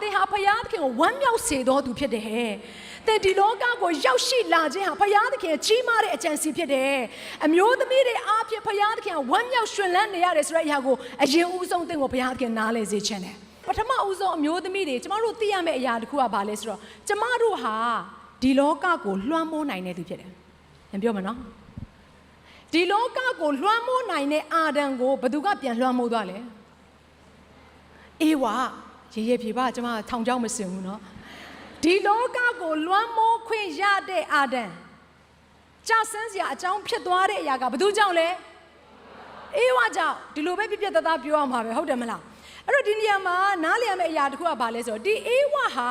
သင်ဟာဖယားသခင်ကိုဝမ်းမြောက်စေတော်သူဖြစ်တယ်သင်ဒီလောကကိုရောက်ရှိလာခြင်းဟာဖယားသခင်ရဲ့ကြီးမားတဲ့အကြံစီဖြစ်တယ်အမျိုးသမီးတွေအားဖြင့်ဖယားသခင်ကဝမ်းမြောက်ရှင်လန်းနေရတယ်ဆိုတဲ့အရာကိုအရင်ဦးဆုံးသင်ကိုဖယားသခင်နားလည်စေခြင်းတယ်ပထမဦးဆုံးအမျိုးသမီးတွေကျမတို့သိရမယ့်အရာတစ်ခုကဘာလဲဆိုတော့ကျမတို့ဟာဒီလောကကိုလွှမ်းမိုးနိုင်တဲ့သူဖြစ်တယ်။ပြန်ပြောမယ်နော်။ဒီလောကကိုလွှမ်းမိုးနိုင်တဲ့အာဒံကိုဘယ်သူကပြန်လွှမ်းမိုးသွားလဲ။အေးဝါ ရေရေဖြေပါကျမထောင်ချောင်းမစင်ဘူးနော်။ဒီလောကကိုလွှမ်းမိုးခွင့်ရတဲ့အာဒံကြာဆန်းစရာအကြောင်းဖြစ်သွားတဲ့အရာကဘယ်သူကြောင့်လဲ။အေးဝါကြောင့်ဒီလိုပဲပြပြတသားပြောရမှာပဲဟုတ်တယ်မလား။အဲ့တော့ဒီနေရာမှာနားလည်ရမယ့်အရာတစ်ခုကဘာလဲဆိုတော့ဒီအေးဝါဟာ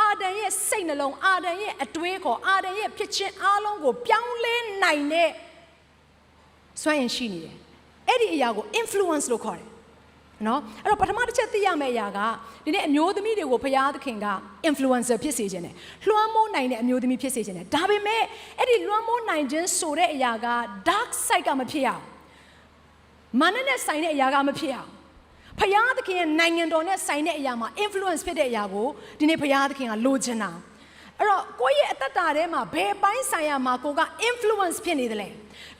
အာဒံရဲ့စိတ်နှလုံးအာဒံရဲ့အတွေးခေါ်အာဒံရဲ့ဖြစ်ချင်းအားလုံးကိုပြောင်းလဲနိုင်တဲ့စွမ်းရင်ရှိနေတယ်အဲ့ဒီအရာကို influence လို့ခေါ်တယ် နော်အဲ့တော့ပထမတစ်ချက်သိရမယ့်အရာကဒီနေ့အမျိုးသမီးတွေကိုဖျားသခင်က influencer ဖြစ်စေခြင်းတယ်လွှမ်းမိုးနိုင်တဲ့အမျိုးသမီးဖြစ်စေခြင်းတယ်ဒါပေမဲ့အဲ့ဒီလွှမ်းမိုးနိုင်ခြင်းဆိုတဲ့အရာက dark side ကမဖြစ်ရအောင်မာနနဲ့ဆိုင်တဲ့အရာကမဖြစ်ရအောင်ဖျားသခင်ရဲ့နိုင်ငံတော်နဲ့ဆိုင်တဲ့အရာမှာ influence ဖြစ်တဲ့အရာကိုဒီနေ့ဖျားသခင်ကလိုချင်တာအဲ့တော့ကိုယ့်ရဲ့အတ္တတာထဲမှာဘယ်ပိုင်းဆိုင်ရာမှာကိုက influence ဖြစ်နေတယ်လဲ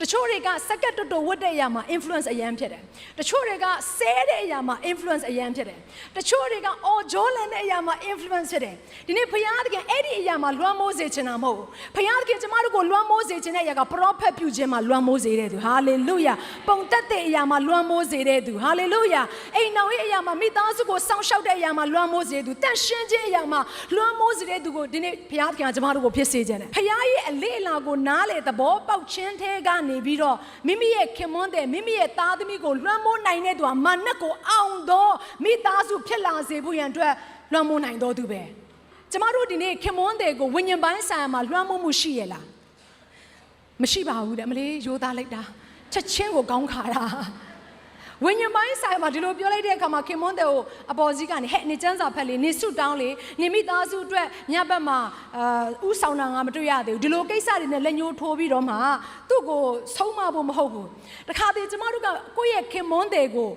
တချို့တွေကစက္ကတ်တွတ်တွတ်ဝတ်တဲ့အရာမှာ influence အရန်ဖြစ်တယ်တချို့တွေကဆဲတဲ့အရာမှာ influence အရန်ဖြစ်တယ်တချို့တွေကအော်ဂျိုးလန်တဲ့အရာမှာ influence ဖြစ်တယ်ဒီနေ့ဘုရားသခင်အဲ့ဒီအရာမှာလွှမ်းမိုးစေချင်တာမဟုတ်ဘူးဘုရားသခင်ကျမတို့ကိုလွှမ်းမိုးစေချင်တဲ့အရာက prophet ပြုခြင်းမှာလွှမ်းမိုးစေတဲ့သူ hallelujah ပုံတက်တဲ့အရာမှာလွှမ်းမိုးစေတဲ့သူ hallelujah အိမ်တော်ရဲ့အရာမှာမိသားစုကိုစောင့်ရှောက်တဲ့အရာမှာလွှမ်းမိုးစေတဲ့သူတန့်ရှင်းခြင်းအရာမှာလွှမ်းမိုးစေတဲ့သူကိုဒီနေ့ဘုရားသခင်ကကျမတို့ကိုဖြစ်စေခြင်းတယ်ဘုရားရဲ့အလေးအလာကိုနားလေသဘောပေါက်ခြင်းထဲကနေပြီးတော့မိမိရဲ့ခင်မွန်းတဲ့မိမိရဲ့သားသမီးကိုလွှမ်းမိုးနိုင်တဲ့သူဟာမာနကိုအောင်တော့မိသားစုဖြစ်လာစေဖို့ရန်အတွက်လွှမ်းမိုးနိုင်တော်သူပဲကျမတို့ဒီနေ့ခင်မွန်းတဲ့ကိုဝိညာဉ်ပိုင်းဆိုင်ရာမှာလွှမ်းမိုးမှုရှိရလားမရှိပါဘူးတဲ့အမလေးရိုးသားလိုက်တာချက်ချင်းကိုကောင်းခါတာ ဝိညာဉ်ပိုင်းဆိုင်မှာဒီလိုပြောလိုက်တဲ့အခါမှာခင်မွန်းတဲ့ကိုအပေါ်စီးကနေဟဲ့နေချမ်းစာဖက်လေနေဆုတောင်းလေနေမိသားစုအတွက်ညဘက်မှာအာဥဆောင်တာငါမတွေ့ရသေးဘူးဒီလိုကိစ္စတွေနဲ့လက်ညှိုးထိုးပြီးတော့မှသူ့ကိုဆုံးမဖို့မဟုတ်ဘူးတခါတည်းကျမတို့ကကိုယ့်ရဲ့ခင်မွန်းတဲ့ကို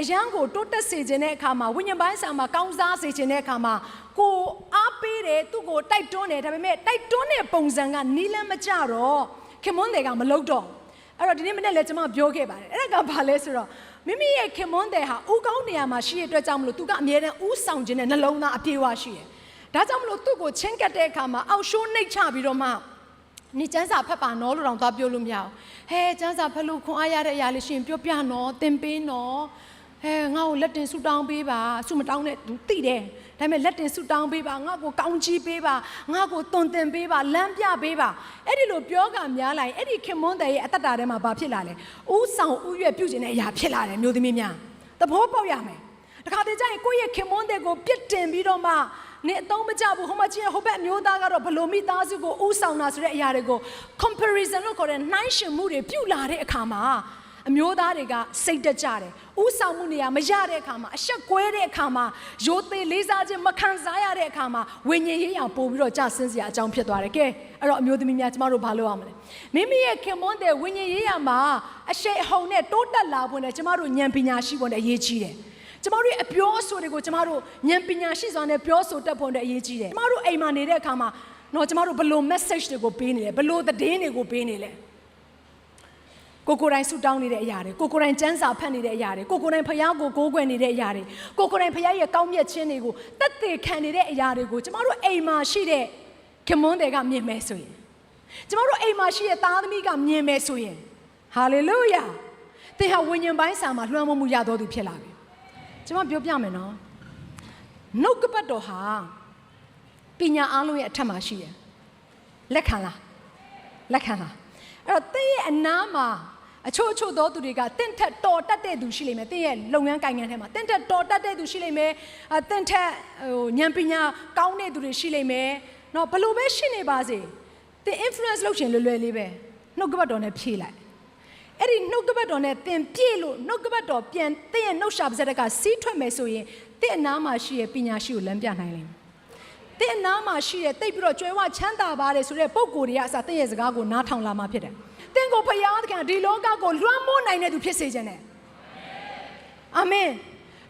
အရန်ကိုတိုးတက်စေခြင်းတဲ့အခါမှာဝိညာဉ်ပိုင်းဆိုင်မှာကောင်းစားစေခြင်းတဲ့အခါမှာကိုအားပေးတယ်သူ့ကိုတိုက်တွန်းတယ်ဒါပေမဲ့တိုက်တွန်းတဲ့ပုံစံကနီးလန်းမကြတော့ခင်မွန်းတဲ့ကမလုပ်တော့အဲ့တော့ဒီနေ့မနေ့လည်းကျွန်မပြောခဲ့ပါတယ်အဲ့ဒါကဘာလဲဆိုတော့ မိမိရဲ့ခင်မွန်းတဲ့ဟာဥကောင်းနေရာမှာရှိရတဲ့အတွက်ကြောင့်မလို့သူကအမြဲတမ်းဥဆောင်ခြင်းနဲ့နှလုံးသားအပြည့်အဝရှိတယ်ဒါကြောင့်မလို့သူ့ကိုချင်းကပ်တဲ့အခါမှာအောက်ရှိုးနှိတ်ချပြီးတော့မှနေကျန်းစာဖတ်ပါနော်လို့တော့သွားပြောလို့မရဘူးဟဲကျန်းစာဖတ်လို့ခွန်အားရတဲ့အရာလေးရှင်ပြောပြနော်သင်ပေးနော်ဟဲငါ့ကိုလက်တင်ဆူတောင်းပေးပါဆူမတောင်းနဲ့သူသိတယ် ဒါပေမဲ့လက်တင်ဆူတောင်းပေးပါငါ့ကိုကောင်းချီးပေးပါငါ့ကိုတွန်တင်ပေးပါလမ်းပြပေးပါအဲ့ဒီလိုပြောကများလိုက်အဲ့ဒီခင်မွန်းတဲ့ရဲ့အတ္တတာထဲမှာဘာဖြစ်လာလဲဥဆောင်ဥရွက်ပြုတ်ခြင်းတဲ့အရာဖြစ်လာတယ်မျိုးသမီးများသဘောပေါက်ရမယ်တခါတည်းကျရင်ကိုယ့်ရဲ့ခင်မွန်းတဲ့ကိုပြစ်တင်ပြီးတော့မှနေအသုံးမကျဘူးဟိုမှာချင်းဟိုဘက်မျိုးသားကတော့ဘလို့မိသားစုကိုဥဆောင်တာဆိုတဲ့အရာတွေကို comparison လို့ခေါ်တဲ့နှိုင်းယှဉ်မှုတွေပြုတ်လာတဲ့အခါမှာ အမျိုးသားတွေကစိတ်တက်ကြတယ်။ဥဆောင်မှုနေရာမရတဲ့အခါမှာအဆက်ကွဲတဲ့အခါမှာရိုသေလေးစားခြင်းမခံစားရတဲ့အခါမှာဝိညာဉ်ရေးရာပို့ပြီးတော့ကြာဆင်းစရာအကြောင်းဖြစ်သွားတယ်။ကဲအဲ့တော့အမျိုးသမီးများကျမတို့ဘာလုပ်ရမလဲ။မိမိရဲ့ခင်မွန်းတဲ့ဝိညာဉ်ရေးရာမှာအရှိန်အဟုန်နဲ့တိုးတက်လာဖို့နဲ့ကျမတို့ဉာဏ်ပညာရှိဖို့နဲ့အရေးကြီးတယ်။ကျမတို့ရဲ့အပြောအဆိုတွေကိုကျမတို့ဉာဏ်ပညာရှိစွာနဲ့ပြောဆိုတတ်ဖို့နဲ့အရေးကြီးတယ်။ကျမတို့အိမ်မှာနေတဲ့အခါမှာတော့ကျမတို့ဘလို့ message တွေကိုပေးနေလဲဘလို့သတင်းတွေကိုပေးနေလဲ။ ကိုကိုယ်တိုင်ဆူတောင်းနေတဲ့အရာတွေကိုကိုယ်တိုင်စံစာဖတ်နေတဲ့အရာတွေကိုကိုယ်တိုင်ဖယားကိုကိုးကွယ်နေတဲ့အရာတွေကိုကိုယ်တိုင်ဖယားရဲ့ကောင်းမြတ်ခြင်းတွေကိုတက်သေးခံနေတဲ့အရာတွေကိုကျမတို့အိမ်မှာရှိတဲ့ခင်မွန်းတွေကမြင်မယ်ဆိုရင်ကျမတို့အိမ်မှာရှိတဲ့သားသမီးကမြင်မယ်ဆိုရင်ဟာလေလုယာသင်ဟာဝိညာဉ်ပိုင်းစာမှာလွှမ်းမိုးမှုရတော်သူဖြစ်လာပြီကျမပြောပြမယ်နော်နှုတ်ကပတ်တော်ဟာပညာအားလုံးရဲ့အထက်မှာရှိတယ်လက်ခံလားလက်ခံလားအဲ့တော့သင်ရဲ့အနားမှာ အချို့အချို့သောသူတွေကတင့်ထက်တော်တတ်တဲ့သူရှိလိမ့်မယ်။တင့်ရဲ့လုပ်ငန်းကိုင်ငန်းထဲမှာတင့်ထက်တော်တတ်တဲ့သူရှိလိမ့်မယ်။အတင့်ထက်ဟိုဉာဏ်ပညာကောင်းတဲ့သူတွေရှိလိမ့်မယ်။နော်ဘလို့ပဲရှိနေပါစေ။တင် influence လုပ်ခြင်းလွယ်လွယ်လေးပဲ။နှုတ်ကပတ်တော်နဲ့ဖြည့်လိုက်။အဲ့ဒီနှုတ်ကပတ်တော်နဲ့တင်ပြည့်လို့နှုတ်ကပတ်တော်ပြန်တင့်ရဲ့နှုတ်ရှာပါစက်ကစီးထွက်မယ်ဆိုရင်တင့်အနားမှာရှိရဲ့ပညာရှိကိုလမ်းပြနိုင်လိမ့်မယ်။တဲ့နားမှာရှိတဲ့တိတ်ပြီးတော့ကျွဲဝချမ်းသာပါတယ်ဆိုတဲ့ပုံကိုယ်တွေကအစားတဲ့ရဲ့စကားကိုနားထောင်လာမှာဖြစ်တယ်။ တင့်ကိုဖယားသခင်ဒီလောကကိုလွှမ်းမိုးနိုင်တဲ့သူဖြစ်စေခြင်းနဲ့အာမင်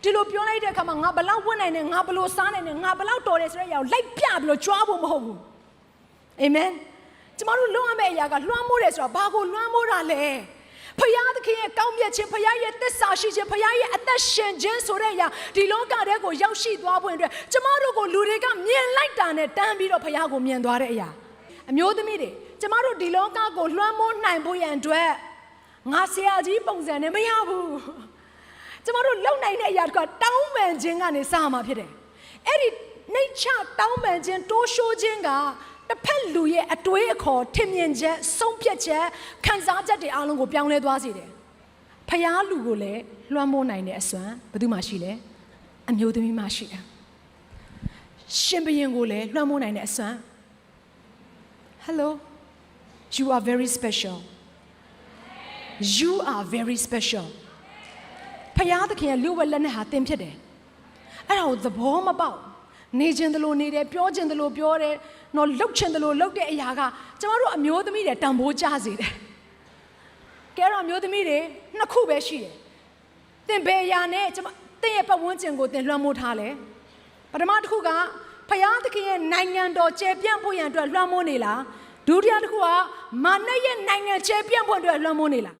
ဒီဒီလိုပြောလိုက်တဲ့အခါမှာငါဘလောက်ဝတ်နိုင်တယ်ငါဘလို့စားနိုင်တယ်ငါဘလောက်တော်တယ်ဆိုတဲ့အရာကိုလိုက်ပြပြီးတော့ကြွားဖို့မဟုတ်ဘူးအာမင်ကျမတို့လွှမ်းရမယ့်အရာကလွှမ်းမိုးတယ်ဆိုတာဘာကိုလွှမ်းမိုးတာလဲဖယားသခင်ရဲ့ကောင်းမြတ်ခြင်းဖယားရဲ့သစ္စာရှိခြင်းဖယားရဲ့အသက်ရှင်ခြင်းဆိုတဲ့အရာဒီလောကထဲကိုရောက်ရှိသွားဖို့အတွက်ကျမတို့ကိုလူတွေကမြင်လိုက်တာနဲ့တန်းပြီးတော့ဖယားကိုမြင်သွားတဲ့အရာ အမျိုးသမီးတွေကျမတို့ဒီလောကကိုလွှမ်းမိုးနိုင်ဖို့ရန်အတွက်ငါဆရာကြီးပုံစံနဲ့မရဘူးကျမတို့လုံနိုင်တဲ့အရာတကတောင်းပန်ခြင်းကနေစမှာဖြစ်တယ်။အဲ့ဒီနှိတ်ချတောင်းပန်ခြင်းတိုးရှိုးခြင်းကတစ်ဖက်လူရဲ့အတွေးအခေါ်ထင်မြင်ချက်ဆုံးဖြတ်ချက်ခံစားချက်တွေအားလုံးကိုပြောင်းလဲသွားစေတယ်။ဖျားလူကိုလည်းလွှမ်းမိုးနိုင်တဲ့အစွမ်းဘယ်သူမှရှိလဲ။အမျိုးသမီးမှရှိတယ်။ရှင်ဘရင်ကိုလည်းလွှမ်းမိုးနိုင်တဲ့အစွမ်း Hello you are very special you are very special ဖယားသခင်ရဲ့လူဝက်လက်နဲ့ဟာတင်ဖြစ်တယ်အဲ့ဒါကိုသဘောမပေါက်နေခြင်းတလို့နေတယ်ပြောခြင်းတလို့ပြောတယ်နော်လှုပ်ခြင်းတလို့လှုပ်တဲ့အရာကကျမတို့အမျိုးသမီးတွေတန်ဖိုးကြစေတယ်ကဲတော့အမျိုးသမီးတွေနှစ်ခုပဲရှိတယ်တင်ဘယ်အရာနဲ့ကျမတင်ရဲ့ပတ်ဝန်းကျင်ကိုတင်လွှမ်းမိုးထားလဲပထမတစ်ခုက ဖယားသခင်ရဲ့နိုင်ငံတော်ကျယ်ပြန့်ဖို့ရန်အတွက်လွှမ်းမိုးနေလားဒုတိယတစ်ခုကမာနရဲ့နိုင်ငံကျယ်ပြန့်ဖို့အတွက်လွှမ်းမိုးနေလား